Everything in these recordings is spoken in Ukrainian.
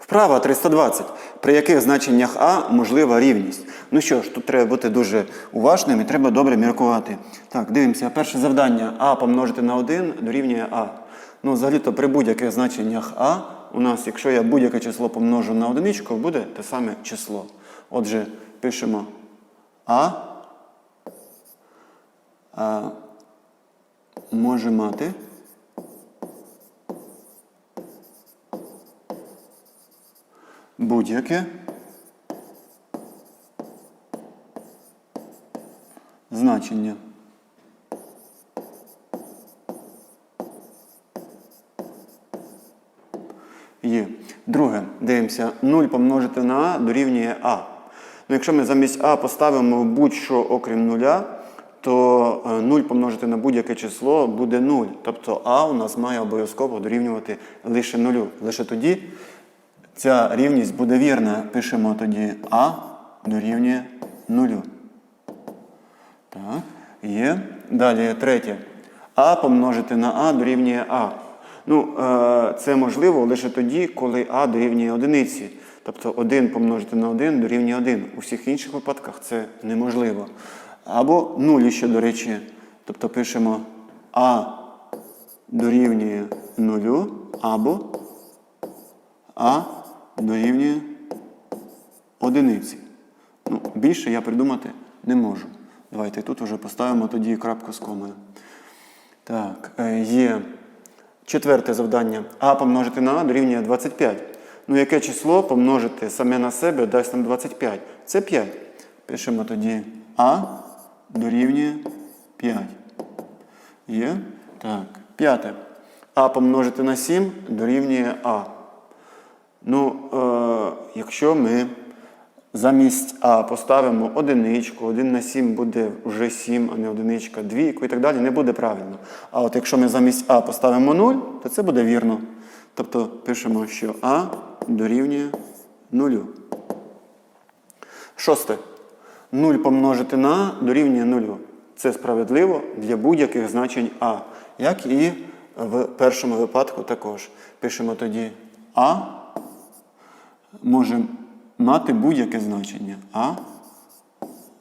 Вправа 320. При яких значеннях А можлива рівність? Ну що ж, тут треба бути дуже уважним і треба добре міркувати. Так, дивимося. Перше завдання А помножити на 1 дорівнює А. Ну, взагалі-то при будь-яких значеннях А у нас, якщо я будь-яке число помножу на одиничку, буде те саме число. Отже, пишемо А, а може мати будь-яке значення. Є. Друге, дивимося, 0 помножити на А дорівнює А. Ну, якщо ми замість А поставимо будь-що окрім нуля, то е, 0 помножити на будь-яке число буде 0. Тобто А у нас має обов'язково дорівнювати лише нулю. Лише тоді ця рівність буде вірна. Пишемо тоді А дорівнює нулю. Так, є. Далі третє. А помножити на А дорівнює А. Ну, е, це можливо лише тоді, коли А дорівнює одиниці. Тобто 1 помножити на 1 дорівнює 1. У всіх інших випадках це неможливо. Або 0 ще, до речі. Тобто пишемо А дорівнює 0, або А дорівнює одиниці. Ну, більше я придумати не можу. Давайте тут вже поставимо тоді крапку з комою. Так, е, є четверте завдання. А помножити на А дорівнює 25. Ну, яке число помножити саме на себе дасть нам 25? Це 5. Пишемо тоді А дорівнює 5. Є? Так. П'яте. А помножити на 7 дорівнює А. Ну, е, якщо ми замість А поставимо одиничку, 1 на 7 буде вже 7, а не одиничка, двійку і так далі, не буде правильно. А от якщо ми замість А поставимо 0, то це буде вірно. Тобто пишемо, що А дорівнює 0. Шосте. 0 помножити на А дорівнює 0. Це справедливо для будь-яких значень А. Як і в першому випадку також. Пишемо тоді А може мати будь-яке значення. А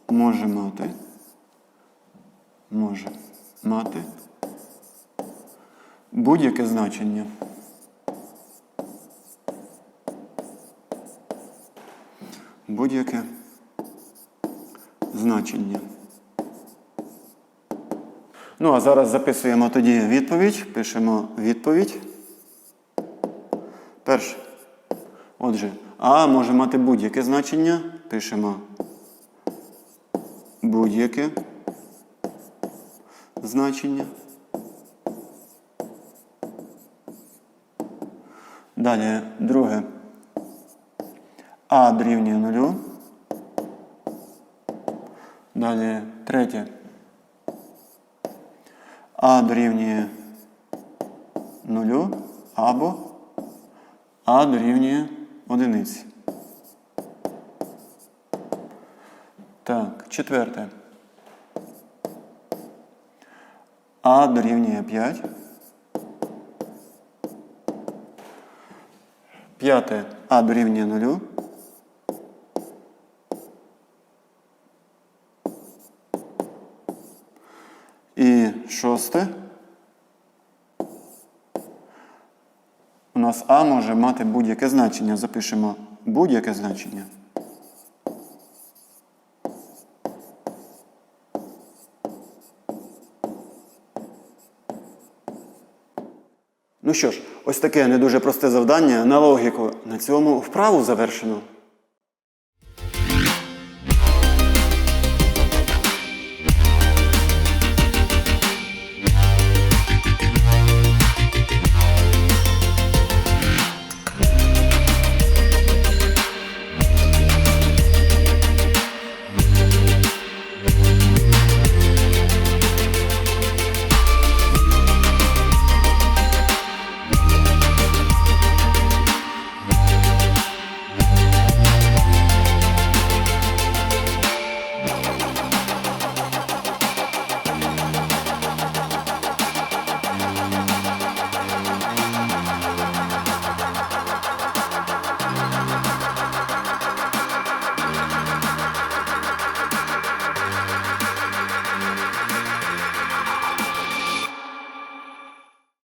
може мати. Може мати будь-яке значення. Будь-яке значення. Ну, а зараз записуємо тоді відповідь. Пишемо відповідь. Перше. Отже, А може мати будь-яке значення. Пишемо будь-яке значення. Далі друге. А дорівнює нулю. Далі третє. А дорівнює нулю або А дорівнює одиниці. Так, четверте. А дорівнює 5. П'яте А дорівнює нулю. І шосте. Нас А може мати будь-яке значення. Запишемо будь-яке значення. Ну що ж, ось таке не дуже просте завдання на логіку. На цьому вправу завершено.